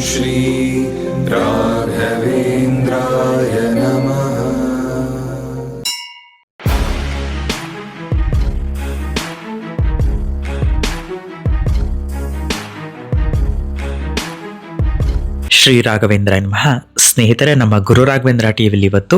She. Shri Raghavendra ನಮಃ ಸ್ನೇಹಿತರೆ, ನಮ್ಮ ಗುರು ರಾಘವೇಂದ್ರ ಟಿವಿಯಲ್ಲಿ ಇವತ್ತು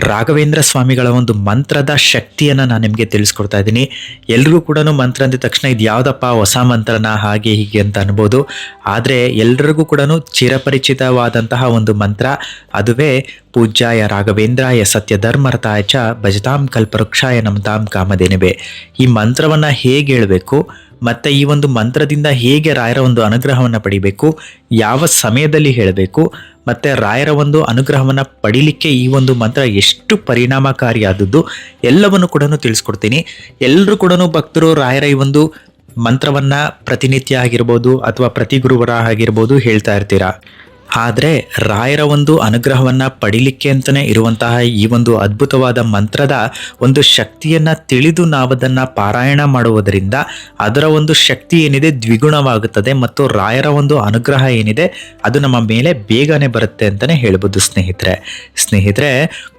ರಾಘವೇಂದ್ರ ಸ್ವಾಮಿಗಳ ಒಂದು ಮಂತ್ರದ ಶಕ್ತಿಯನ್ನು ನಾನು ನಿಮಗೆ ತಿಳಿಸ್ಕೊಡ್ತಾ ಇದ್ದೀನಿ. ಎಲ್ರಿಗೂ ಕೂಡ ಮಂತ್ರ ಅಂದ ತಕ್ಷಣ ಇದು ಯಾವುದಪ್ಪ ಹೊಸ ಮಂತ್ರನ, ಹಾಗೆ ಹೀಗೆ ಅಂತ ಅನ್ಬೋದು. ಆದರೆ ಎಲ್ರಿಗೂ ಕೂಡ ಚಿರಪರಿಚಿತವಾದಂತಹ ಒಂದು ಮಂತ್ರ, ಅದುವೇ ಪೂಜ್ಯಾಯ ರಾಘವೇಂದ್ರಾಯ ಸತ್ಯ ಧರ್ಮರ್ಥಾಯ ಚ ಭಜತಾಂ ಕಲ್ಪವೃಕ್ಷಾಯ ನಮತಾಂ ಕಾಮಧೇನಿವೆ. ಈ ಮಂತ್ರವನ್ನು ಹೇಗೆ ಹೇಳಬೇಕು? ಮತ್ತೆ ಈ ಒಂದು ಮಂತ್ರದಿಂದ ಹೇಗೆ ರಾಯರ ಒಂದು ಅನುಗ್ರಹವನ್ನು ಪಡಿಬೇಕು, ಯಾವ ಸಮಯದಲ್ಲಿ ಹೇಳಬೇಕು, ಮತ್ತೆ ರಾಯರ ಒಂದು ಅನುಗ್ರಹವನ್ನು ಪಡಿಲಿಕ್ಕೆ ಈ ಒಂದು ಮಂತ್ರ ಎಷ್ಟು ಪರಿಣಾಮಕಾರಿಯಾದದ್ದು, ಎಲ್ಲವನ್ನು ಕೂಡ ತಿಳಿಸ್ಕೊಡ್ತೀನಿ. ಎಲ್ಲರೂ ಕೂಡ ಭಕ್ತರು ರಾಯರ ಈ ಒಂದು ಮಂತ್ರವನ್ನು ಪ್ರತಿನಿತ್ಯ ಆಗಿರ್ಬೋದು ಅಥವಾ ಪ್ರತಿ ಗುರುವಾರ ಆಗಿರ್ಬೋದು ಹೇಳ್ತಾ ಇರ್ತೀರಾ? ಆದರೆ ರಾಯರ ಒಂದು ಅನುಗ್ರಹವನ್ನು ಪಡಿಲಿಕ್ಕೆ ಅಂತಲೇ ಇರುವಂತಹ ಈ ಒಂದು ಅದ್ಭುತವಾದ ಮಂತ್ರದ ಒಂದು ಶಕ್ತಿಯನ್ನು ತಿಳಿದು ನಾವದನ್ನು ಪಾರಾಯಣ ಮಾಡುವುದರಿಂದ ಅದರ ಒಂದು ಶಕ್ತಿ ಏನಿದೆ ದ್ವಿಗುಣವಾಗುತ್ತದೆ ಮತ್ತು ರಾಯರ ಒಂದು ಅನುಗ್ರಹ ಏನಿದೆ ಅದು ನಮ್ಮ ಮೇಲೆ ಬೇಗನೆ ಬರುತ್ತೆ ಅಂತಲೇ ಹೇಳ್ಬೋದು ಸ್ನೇಹಿತರೆ. ಸ್ನೇಹಿತರೆ,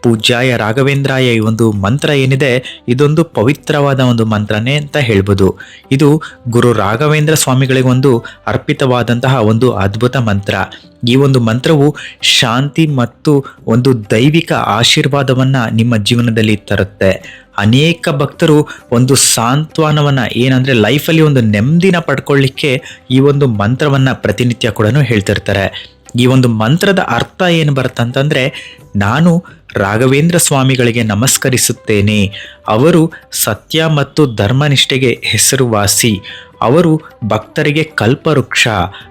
ಪೂಜ್ಯಾಯ ರಾಘವೇಂದ್ರಾಯ ಈ ಒಂದು ಮಂತ್ರ ಏನಿದೆ ಇದೊಂದು ಪವಿತ್ರವಾದ ಒಂದು ಮಂತ್ರನೇ ಅಂತ ಹೇಳ್ಬೋದು. ಇದು ಗುರು ರಾಘವೇಂದ್ರ ಸ್ವಾಮಿಗಳಿಗೊಂದು ಅರ್ಪಿತವಾದಂತಹ ಒಂದು ಅದ್ಭುತ ಮಂತ್ರ. ಈ ಒಂದು ಮಂತ್ರವು ಶಾಂತಿ ಮತ್ತು ಒಂದು ದೈವಿಕ ಆಶೀರ್ವಾದವನ್ನು ನಿಮ್ಮ ಜೀವನದಲ್ಲಿ ತರುತ್ತೆ. ಅನೇಕ ಭಕ್ತರು ಒಂದು ಸಾಂತ್ವನವನ್ನು, ಏನಂದರೆ ಲೈಫಲ್ಲಿ ಒಂದು ನೆಮ್ಮದಿನ ಪಡ್ಕೊಳ್ಳಿಕ್ಕೆ ಈ ಒಂದು ಮಂತ್ರವನ್ನು ಪ್ರತಿನಿತ್ಯ ಕೂಡ ಹೇಳ್ತಿರ್ತಾರೆ. ಈ ಒಂದು ಮಂತ್ರದ ಅರ್ಥ ಏನು ಬರುತ್ತಂತಂದರೆ, ನಾನು ರಾಘವೇಂದ್ರ ಸ್ವಾಮಿಗಳಿಗೆ ನಮಸ್ಕರಿಸುತ್ತೇನೆ. ಅವರು ಸತ್ಯ ಮತ್ತು ಧರ್ಮನಿಷ್ಠೆಗೆ ಹೆಸರುವಾಸಿ. ಅವರು ಭಕ್ತರಿಗೆ ಕಲ್ಪವೃಕ್ಷ,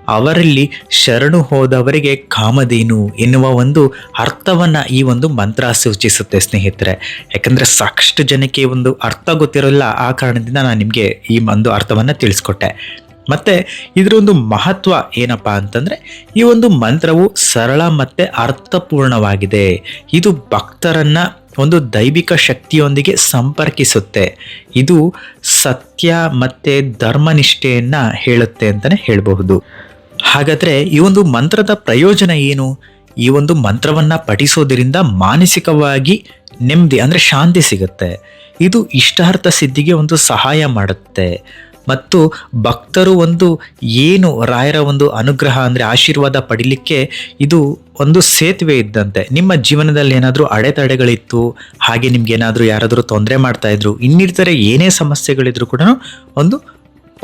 ಅವರಲ್ಲಿ ಶರಣು ಹೋದವರಿಗೆ ಕಾಮಧೇನು ಎನ್ನುವ ಒಂದು ಅರ್ಥವನ್ನು ಈ ಒಂದು ಮಂತ್ರ ಸೂಚಿಸುತ್ತೆ ಸ್ನೇಹಿತರೆ. ಯಾಕಂದರೆ ಸಾಕಷ್ಟು ಜನಕ್ಕೆ ಒಂದು ಅರ್ಥ ಗೊತ್ತಿರೋಲ್ಲ, ಆ ಕಾರಣದಿಂದ ನಾನು ನಿಮಗೆ ಈ ಒಂದು ಅರ್ಥವನ್ನು ತಿಳಿಸ್ಕೊಟ್ಟೆ. ಮತ್ತು ಇದರ ಒಂದು ಮಹತ್ವ ಏನಪ್ಪ ಅಂತಂದರೆ, ಈ ಒಂದು ಮಂತ್ರವು ಸರಳ ಮತ್ತು ಅರ್ಥಪೂರ್ಣವಾಗಿದೆ. ಇದು ಭಕ್ತರನ್ನ ಒಂದು ದೈವಿಕ ಶಕ್ತಿಯೊಂದಿಗೆ ಸಂಪರ್ಕಿಸುತ್ತೆ. ಇದು ಸತ್ಯ ಮತ್ತೆ ಧರ್ಮನಿಷ್ಠೆಯನ್ನು ಹೇಳುತ್ತೆ ಅಂತಾನೆ ಹೇಳಬಹುದು. ಹಾಗಾದ್ರೆ ಈ ಒಂದು ಮಂತ್ರದ ಪ್ರಯೋಜನ ಏನು? ಈ ಒಂದು ಮಂತ್ರವನ್ನು ಪಠಿಸೋದ್ರಿಂದ ಮಾನಸಿಕವಾಗಿ ನೆಮ್ಮದಿ ಅಂದ್ರೆ ಶಾಂತಿ ಸಿಗುತ್ತೆ. ಇದು ಇಷ್ಟಾರ್ಥ ಸಿದ್ಧಿಗೆ ಒಂದು ಸಹಾಯ ಮಾಡುತ್ತೆ. ಮತ್ತು ಭಕ್ತರು ಒಂದು ಏನು ರಾಯರ ಒಂದು ಅನುಗ್ರಹ ಅಂದರೆ ಆಶೀರ್ವಾದ ಪಡಿಲಿಕ್ಕೆ ಇದು ಒಂದು ಸೇತುವೆ ಇದ್ದಂತೆ. ನಿಮ್ಮ ಜೀವನದಲ್ಲಿ ಏನಾದರೂ ಅಡೆತಡೆಗಳಿತ್ತು, ಹಾಗೆ ನಿಮ್ಗೆ ಏನಾದರೂ ಯಾರಾದರೂ ತೊಂದರೆ ಮಾಡ್ತಾಯಿದ್ರು ಇನ್ನಿತರೆ ಏನೇ ಸಮಸ್ಯೆಗಳಿದ್ರು ಕೂಡ ಒಂದು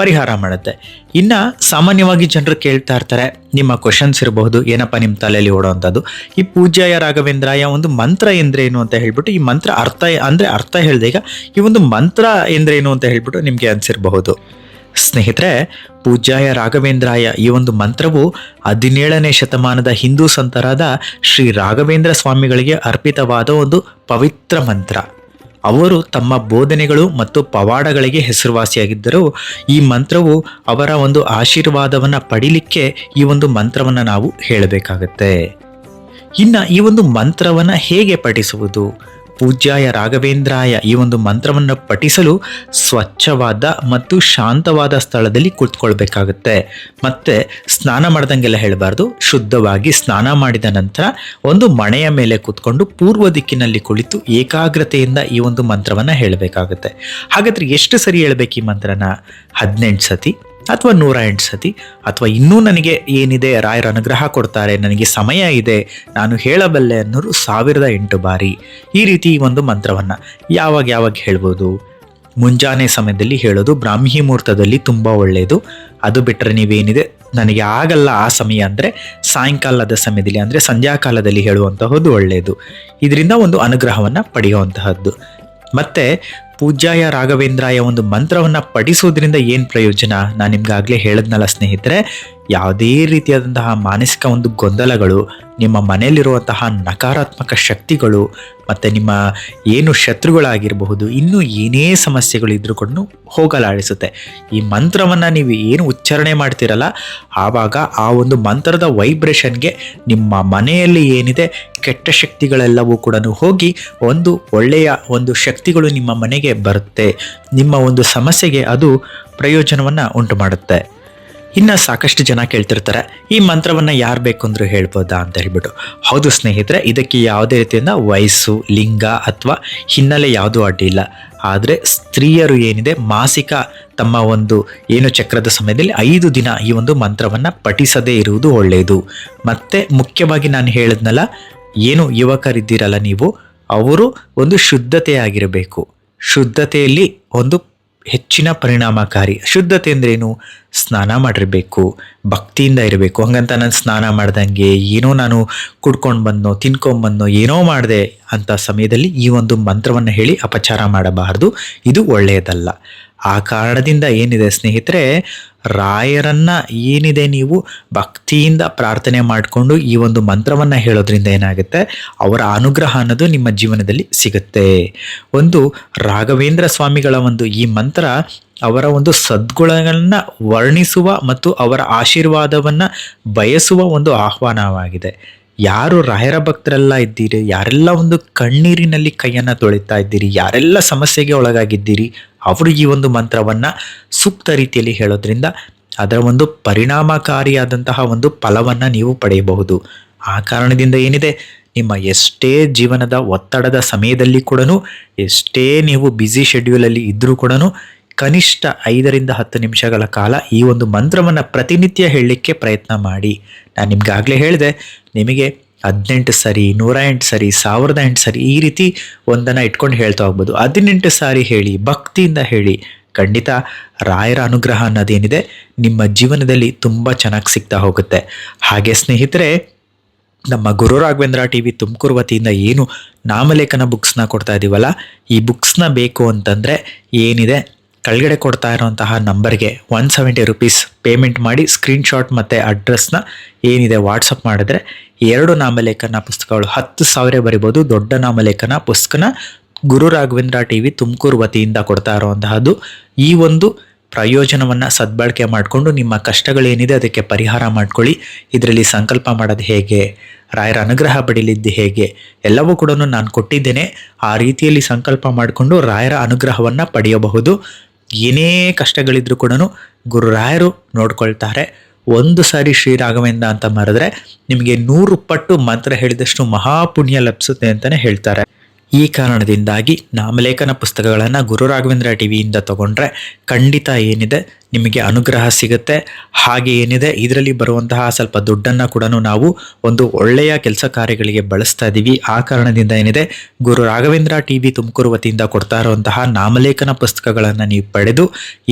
ಪರಿಹಾರ ಮಾಡುತ್ತೆ. ಇನ್ನು ಸಾಮಾನ್ಯವಾಗಿ ಜನರು ಕೇಳ್ತಾ ಇರ್ತಾರೆ, ನಿಮ್ಮ ಕ್ವಶನ್ಸ್ ಇರಬಹುದು, ಏನಪ್ಪ ನಿಮ್ಮ ತಲೆಯಲ್ಲಿ ಓಡೋವಂಥದ್ದು ಈ ಪೂಜ್ಯಾಯ ರಾಘವೇಂದ್ರಾಯ ಒಂದು ಮಂತ್ರ ಎಂದ್ರೇನು ಅಂತ ಹೇಳ್ಬಿಟ್ಟು, ಈ ಮಂತ್ರ ಅರ್ಥ ಅಂದರೆ ಅರ್ಥ ಹೇಳಿದೆ ಈಗ, ಈ ಒಂದು ಮಂತ್ರ ಎಂದ್ರೇನು ಅಂತ ಹೇಳ್ಬಿಟ್ಟು ನಿಮಗೆ ಅನಿಸಿರಬಹುದು. ಸ್ನೇಹಿತರೆ, ಪೂಜ್ಯಾಯ ರಾಘವೇಂದ್ರಾಯ ಈ ಒಂದು ಮಂತ್ರವು ಹದಿನೇಳನೇ ಶತಮಾನದ ಹಿಂದೂ ಸಂತರಾದ ಶ್ರೀ ರಾಘವೇಂದ್ರ ಸ್ವಾಮಿಗಳಿಗೆ ಅರ್ಪಿತವಾದ ಒಂದು ಪವಿತ್ರ ಮಂತ್ರ. ಅವರು ತಮ್ಮ ಬೋಧನೆಗಳು ಮತ್ತು ಪವಾಡಗಳಿಗೆ ಹೆಸರುವಾಸಿಯಾಗಿದ್ದರು ಈ ಮಂತ್ರವು ಅವರ ಒಂದು ಆಶೀರ್ವಾದವನ್ನು ಪಡಿಲಿಕ್ಕೆ ಈ ಒಂದು ಮಂತ್ರವನ್ನು ನಾವು ಹೇಳಬೇಕಾಗತ್ತೆ. ಇನ್ನು ಈ ಒಂದು ಮಂತ್ರವನ್ನು ಹೇಗೆ ಪಠಿಸುವುದು? ಪೂಜ್ಯಾಯ ರಾಘವೇಂದ್ರಾಯ ಈ ಒಂದು ಮಂತ್ರವನ್ನು ಪಠಿಸಲು ಸ್ವಚ್ಛವಾದ ಮತ್ತು ಶಾಂತವಾದ ಸ್ಥಳದಲ್ಲಿ ಕೂತ್ಕೊಳ್ಬೇಕಾಗುತ್ತೆ. ಮತ್ತೆ ಸ್ನಾನ ಮಾಡ್ದಂಗೆಲ್ಲ ಹೇಳಬಾರ್ದು. ಶುದ್ಧವಾಗಿ ಸ್ನಾನ ಮಾಡಿದ ನಂತರ ಒಂದು ಮಣೆಯ ಮೇಲೆ ಕೂತ್ಕೊಂಡು ಪೂರ್ವ ದಿಕ್ಕಿನಲ್ಲಿ ಕುಳಿತು ಏಕಾಗ್ರತೆಯಿಂದ ಈ ಒಂದು ಮಂತ್ರವನ್ನು ಹೇಳಬೇಕಾಗುತ್ತೆ. ಹಾಗಾದ್ರೆ ಎಷ್ಟು ಸರಿ ಹೇಳಬೇಕು ಈ ಮಂತ್ರನ? ಹದಿನೆಂಟು ಸತಿ. ಅಥವಾ ನೂರ ಎಂಟು ಸತಿ, ಅಥವಾ ಇನ್ನೂ ನನಗೆ ಏನಿದೆ, ರಾಯರ ಅನುಗ್ರಹ ಕೊಡ್ತಾರೆ, ನನಗೆ ಸಮಯ ಇದೆ, ನಾನು ಹೇಳಬಲ್ಲೆ ಅನ್ನೋರು ಸಾವಿರದ ಎಂಟು ಬಾರಿ. ಈ ರೀತಿ ಒಂದು ಮಂತ್ರವನ್ನು ಯಾವಾಗ ಯಾವಾಗ ಹೇಳ್ಬೋದು? ಮುಂಜಾನೆ ಸಮಯದಲ್ಲಿ ಹೇಳೋದು ಬ್ರಾಹ್ಮಿ ಮುಹೂರ್ತದಲ್ಲಿ ತುಂಬ ಒಳ್ಳೆಯದು. ಅದು ಬಿಟ್ಟರೆ ನೀವೇನಿದೆ? ನನಗೆ ಆಗಲ್ಲ ಆ ಸಮಯ ಅಂದರೆ ಸಾಯಂಕಾಲದ ಸಮಯದಲ್ಲಿ ಅಂದರೆ ಸಂಧ್ಯಾಕಾಲದಲ್ಲಿ ಹೇಳುವಂತಹದ್ದು ಒಳ್ಳೆಯದು. ಇದರಿಂದ ಒಂದು ಅನುಗ್ರಹವನ್ನು ಪಡೆಯುವಂತಹದ್ದು. ಮತ್ತೆ ಪೂಜ್ಯಾಯ ರಾಘವೇಂದ್ರಾಯ ಒಂದು ಮಂತ್ರವನ್ನು ಪಠಿಸೋದ್ರಿಂದ ಏನು ಪ್ರಯೋಜನ? ನಾನು ನಿಮ್ಗಾಗಲೇ ಹೇಳಿದ್ನಲ್ಲ ಸ್ನೇಹಿತರೆ. ಯಾವುದೇ ರೀತಿಯಾದಂತಹ ಮಾನಸಿಕ ಒಂದು ಗೊಂದಲಗಳು, ನಿಮ್ಮ ಮನೆಯಲ್ಲಿರುವಂತಹ ನಕಾರಾತ್ಮಕ ಶಕ್ತಿಗಳು ಮತ್ತು ನಿಮ್ಮ ಏನು ಶತ್ರುಗಳಾಗಿರಬಹುದು, ಇನ್ನೂ ಏನೇ ಸಮಸ್ಯೆಗಳು ಇದ್ರೂ ಕೂಡ ಹೋಗಲಾಡಿಸುತ್ತೆ. ಈ ಮಂತ್ರವನ್ನು ನೀವು ಏನು ಉಚ್ಚಾರಣೆ ಮಾಡ್ತಿರಲ್ಲ, ಆವಾಗ ಆ ಒಂದು ಮಂತ್ರದ ವೈಬ್ರೇಷನ್ಗೆ ನಿಮ್ಮ ಮನೆಯಲ್ಲಿ ಏನಿದೆ, ಕೆಟ್ಟ ಶಕ್ತಿಗಳೆಲ್ಲವೂ ಕೂಡ ಹೋಗಿ ಒಂದು ಒಳ್ಳೆಯ ಒಂದು ಶಕ್ತಿಗಳು ನಿಮ್ಮ ಮನೆಗೆ ಬರುತ್ತೆ. ನಿಮ್ಮ ಒಂದು ಸಮಸ್ಯೆಗೆ ಅದು ಪ್ರಯೋಜನವನ್ನು ಉಂಟು ಮಾಡುತ್ತೆ ಇನ್ನು ಸಾಕಷ್ಟು ಜನ ಕೇಳ್ತಿರ್ತಾರೆ, ಈ ಮಂತ್ರವನ್ನು ಯಾರು ಬೇಕು ಹೇಳ್ಬೋದಾ ಅಂತ ಹೇಳ್ಬಿಟ್ಟು. ಹೌದು ಸ್ನೇಹಿತರೆ, ಇದಕ್ಕೆ ಯಾವುದೇ ರೀತಿಯಿಂದ ವಯಸ್ಸು, ಲಿಂಗ ಅಥವಾ ಹಿನ್ನೆಲೆ ಯಾವುದೂ ಅಡ್ಡಿ ಇಲ್ಲ. ಆದರೆ ಸ್ತ್ರೀಯರು ಏನಿದೆ, ಮಾಸಿಕ ತಮ್ಮ ಒಂದು ಏನು ಚಕ್ರದ ಸಮಯದಲ್ಲಿ ಐದು ದಿನ ಈ ಒಂದು ಮಂತ್ರವನ್ನು ಪಠಿಸದೇ ಇರುವುದು ಒಳ್ಳೆಯದು. ಮತ್ತು ಮುಖ್ಯವಾಗಿ ನಾನು ಹೇಳಿದ್ನಲ್ಲ, ಏನು ಯುವಕರಿದ್ದೀರಲ್ಲ ನೀವು, ಅವರು ಒಂದು ಶುದ್ಧತೆಯಾಗಿರಬೇಕು ಶುದ್ಧತೆಯಲ್ಲಿ ಒಂದು ಹೆಚ್ಚಿನ ಪರಿಣಾಮಕಾರಿ. ಶುದ್ಧತೆ ಅಂದ್ರೇನು ಸ್ನಾನ ಮಾಡಿರಬೇಕು, ಭಕ್ತಿಯಿಂದ ಇರಬೇಕು. ಹಂಗಂತ ನಾನು ಸ್ನಾನ ಮಾಡ್ದಂಗೆ ಏನೋ ನಾನು ಕುಡ್ಕೊಂಡು ಬಂದೋ ತಿನ್ಕೊಂಬಂದೋ ಏನೋ ಮಾಡಿದೆ ಅಂತ ಸಮಯದಲ್ಲಿ ಈ ಒಂದು ಮಂತ್ರವನ್ನು ಹೇಳಿ ಅಪಚಾರ ಮಾಡಬಾರ್ದು. ಇದು ಒಳ್ಳೆಯದಲ್ಲ. ಆ ಕಾರಣದಿಂದ ಏನಿದೆ ಸ್ನೇಹಿತರೆ, ರಾಯರನ್ನ ಏನಿದೆ ನೀವು ಭಕ್ತಿಯಿಂದ ಪ್ರಾರ್ಥನೆ ಮಾಡಿಕೊಂಡು ಈ ಒಂದು ಮಂತ್ರವನ್ನು ಹೇಳೋದ್ರಿಂದ ಏನಾಗುತ್ತೆ? ಅವರ ಅನುಗ್ರಹ ಅನ್ನೋದು ನಿಮ್ಮ ಜೀವನದಲ್ಲಿ ಸಿಗುತ್ತೆ. ಒಂದು ರಾಘವೇಂದ್ರ ಸ್ವಾಮಿಗಳ ಒಂದು ಈ ಮಂತ್ರ ಅವರ ಒಂದು ಸದ್ಗುಣಗಳನ್ನು ವರ್ಣಿಸುವ ಮತ್ತು ಅವರ ಆಶೀರ್ವಾದವನ್ನು ಬಯಸುವ ಒಂದು ಆಹ್ವಾನವಾಗಿದೆ. ಯಾರು ರಾಯರ ಭಕ್ತರೆಲ್ಲ ಇದ್ದೀರಿ, ಯಾರೆಲ್ಲ ಒಂದು ಕಣ್ಣೀರಿನಲ್ಲಿ ಕೈಯನ್ನು ತೊಳಿತಾ ಇದ್ದೀರಿ, ಯಾರೆಲ್ಲ ಸಮಸ್ಯೆಗೆ ಒಳಗಾಗಿದ್ದೀರಿ, ಅವರು ಈ ಒಂದು ಮಂತ್ರವನ್ನು ಸೂಕ್ತ ರೀತಿಯಲ್ಲಿ ಹೇಳೋದ್ರಿಂದ ಅದರ ಒಂದು ಪರಿಣಾಮಕಾರಿಯಾದಂತಹ ಒಂದು ಫಲವನ್ನು ನೀವು ಪಡೆಯಬಹುದು. ಆ ಕಾರಣದಿಂದ ಏನಿದೆ? ನಿಮ್ಮ ಎಷ್ಟೇ ಜೀವನದ ಒತ್ತಡದ ಸಮಯದಲ್ಲಿ ಕೂಡ ಎಷ್ಟೇ ನೀವು ಬ್ಯುಸಿ ಶೆಡ್ಯೂಲಲ್ಲಿ ಇದ್ದರೂ ಕೂಡ ಕನಿಷ್ಠ ಐದರಿಂದ ಹತ್ತು ನಿಮಿಷಗಳ ಕಾಲ ಈ ಒಂದು ಮಂತ್ರವನ್ನು ಪ್ರತಿನಿತ್ಯ ಹೇಳಲಿಕ್ಕೆ ಪ್ರಯತ್ನ ಮಾಡಿ. ನಾನು ನಿಮ್ಗಾಗಲೇ ಹೇಳಿದೆ, ನಿಮಗೆ ಹದಿನೆಂಟು ಸರಿ ನೂರ ಎಂಟು ಸರಿ, ಸಾವಿರದ ಎಂಟು ಸರಿ ಈ ರೀತಿ ಒಂದನ್ನು ಇಟ್ಕೊಂಡು ಹೇಳ್ತಾ ಹೋಗ್ಬೋದು. ಹದಿನೆಂಟು ಸಾರಿ ಹೇಳಿ, ಭಕ್ತಿಯಿಂದ ಹೇಳಿ. ಖಂಡಿತ ರಾಯರ ಅನುಗ್ರಹ ಅನ್ನೋದೇನಿದೆ, ನಿಮ್ಮ ಜೀವನದಲ್ಲಿ ತುಂಬ ಚೆನ್ನಾಗಿ ಸಿಗ್ತಾ ಹೋಗುತ್ತೆ. ಹಾಗೆ ಸ್ನೇಹಿತರೆ, ನಮ್ಮ ಗುರು ರಾಘವೇಂದ್ರ ಟಿ ವಿ ತುಮಕೂರು ವತಿಯಿಂದ ಏನು ನಾಮಲೇಖನ ಬುಕ್ಸ್ನ ಕೊಡ್ತಾ ಇದ್ದೀವಲ್ಲ ಈ ಬುಕ್ಸ್ನ ಬೇಕು ಅಂತಂದರೆ ಏನಿದೆ? ಕೆಳಗಡೆ ಕೊಡ್ತಾ ಇರೋಂತಹ ನಂಬರ್ಗೆ ಒನ್ ಸೆವೆಂಟಿ ರುಪೀಸ್ ಪೇಮೆಂಟ್ ಮಾಡಿ ಸ್ಕ್ರೀನ್ಶಾಟ್ ಮತ್ತು ಅಡ್ರೆಸ್ನ ಏನಿದೆ ವಾಟ್ಸಪ್ ಮಾಡಿದ್ರೆ ಎರಡು ನಾಮಲೇಖನ ಪುಸ್ತಕಗಳು ಹತ್ತು ಸಾವಿರ ಬರಿಬೋದು. ದೊಡ್ಡ ನಾಮಲೇಖನ ಪುಸ್ತಕನ ಗುರು ರಾಘವೇಂದ್ರ ಟಿ ವಿ ತುಮಕೂರು ವತಿಯಿಂದ ಕೊಡ್ತಾ ಇರುವಂತಹದ್ದು ಈ ಒಂದು ಪ್ರಯೋಜನವನ್ನು ಸದ್ಬಳಕೆ ಮಾಡಿಕೊಂಡು ನಿಮ್ಮ ಕಷ್ಟಗಳೇನಿದೆ ಅದಕ್ಕೆ ಪರಿಹಾರ ಮಾಡ್ಕೊಳ್ಳಿ. ಇದರಲ್ಲಿ ಸಂಕಲ್ಪ ಮಾಡೋದು ಹೇಗೆ? ರಾಯರ ಅನುಗ್ರಹ ಪಡೀಲಿದ್ದು ಹೇಗೆ? ಎಲ್ಲವೂ ಕೂಡ ನಾನು ಕೊಟ್ಟಿದ್ದೇನೆ. ಆ ರೀತಿಯಲ್ಲಿ ಸಂಕಲ್ಪ ಮಾಡಿಕೊಂಡು ರಾಯರ ಅನುಗ್ರಹವನ್ನು ಪಡೆಯಬಹುದು. ಏನೇ ಕಷ್ಟಗಳಿದ್ರೂ ಕೂಡ ಗುರುರಾಯರು ನೋಡ್ಕೊಳ್ತಾರೆ. ಒಂದು ಸಾರಿ ಶ್ರೀ ರಾಘವೇಂದ್ರ ಅಂತ ಮರೆದ್ರೆ ನಿಮಗೆ ನೂರು ಪಟ್ಟು ಮಂತ್ರ ಹೇಳಿದಷ್ಟು ಮಹಾಪುಣ್ಯ ಲಭಿಸುತ್ತೆ ಅಂತಲೇ ಹೇಳ್ತಾರೆ. ಈ ಕಾರಣದಿಂದಾಗಿ ನಾಮಲೇಖನ ಪುಸ್ತಕಗಳನ್ನು ಗುರು ರಾಘವೇಂದ್ರ ಟಿ ವಿಯಿಂದ ತಗೊಂಡ್ರೆ ಖಂಡಿತ ಏನಿದೆ ನಿಮಗೆ ಅನುಗ್ರಹ ಸಿಗುತ್ತೆ. ಹಾಗೆ ಏನಿದೆ, ಇದರಲ್ಲಿ ಬರುವಂತಹ ಸ್ವಲ್ಪ ದುಡ್ಡನ್ನು ಕೂಡ ನಾವು ಒಂದು ಒಳ್ಳೆಯ ಕೆಲಸ ಕಾರ್ಯಗಳಿಗೆ ಬಳಸ್ತಾ ಇದ್ದೀವಿ ಆ ಕಾರಣದಿಂದ ಏನಿದೆ, ಗುರು ರಾಘವೇಂದ್ರ ಟಿ ವಿ ತುಮಕೂರು ವತಿಯಿಂದ ಕೊಡ್ತಾ ಇರುವಂತಹ ನಾಮಲೇಖನ ಪುಸ್ತಕಗಳನ್ನು ನೀವು ಪಡೆದು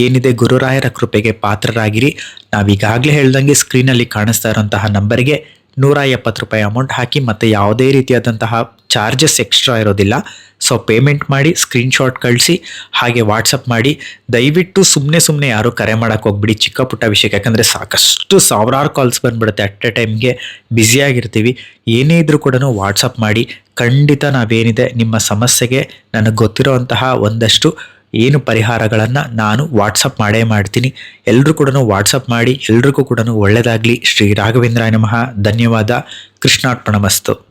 ಏನಿದೆ ಗುರುರಾಯರ ಕೃಪೆಗೆ ಪಾತ್ರರಾಗಿರಿ. ನಾವೀಗಾಗಲೇ ಹೇಳ್ದಂಗೆ ಸ್ಕ್ರೀನಲ್ಲಿ ಕಾಣಿಸ್ತಾ ಇರುವಂತಹ ನಂಬರ್ಗೆ ನೂರ ಎಪ್ಪತ್ತು ರೂಪಾಯಿ ಅಮೌಂಟ್ ಹಾಕಿ ಮತ್ತು ಯಾವುದೇ ರೀತಿಯಾದಂತಹ ಚಾರ್ಜಸ್ ಎಕ್ಸ್ಟ್ರಾ ಇರೋದಿಲ್ಲ. ಸೊ ಪೇಮೆಂಟ್ ಮಾಡಿ ಸ್ಕ್ರೀನ್ಶಾಟ್ ಕಳಿಸಿ, ಹಾಗೆ ವಾಟ್ಸಪ್ ಮಾಡಿ. ದಯವಿಟ್ಟು ಸುಮ್ಮನೆ ಸುಮ್ಮನೆ ಯಾರು ಕರೆ ಮಾಡೋಕ್ಕೆ ಹೋಗ್ಬಿಡಿ. ಚಿಕ್ಕ ಪುಟ್ಟ ವಿಷಯಕ್ಕೆ. ಯಾಕಂದರೆ ಸಾಕಷ್ಟು ಸಾವಿರಾರು ಕಾಲ್ಸ್ ಬಂದುಬಿಡುತ್ತೆ ಅಟ್ ಎ ಟೈಮ್ಗೆ ಬ್ಯುಸಿಯಾಗಿರ್ತೀವಿ ಏನೇ ಇದ್ರೂ ಕೂಡ ವಾಟ್ಸಪ್ ಮಾಡಿ. ಖಂಡಿತ ನಾವೇನಿದೆ ನಿಮ್ಮ ಸಮಸ್ಯೆಗೆ ನನಗೆ ಗೊತ್ತಿರೋ ಒಂದಷ್ಟು ಏನು ಪರಿಹಾರಗಳನ್ನು ನಾನು ವಾಟ್ಸಪ್ ಮಾಡೇ ಮಾಡ್ತೀನಿ. ಎಲ್ಲರೂ ಕೂಡ ವಾಟ್ಸಪ್ ಮಾಡಿ, ಎಲ್ರಿಗೂ ಕೂಡ ಒಳ್ಳೆಯದಾಗಲಿ ಶ್ರೀ ರಾಘವೇಂದ್ರ ನಮಃ. ಧನ್ಯವಾದ. ಕೃಷ್ಣಾರ್ಪಣಮಸ್ತು.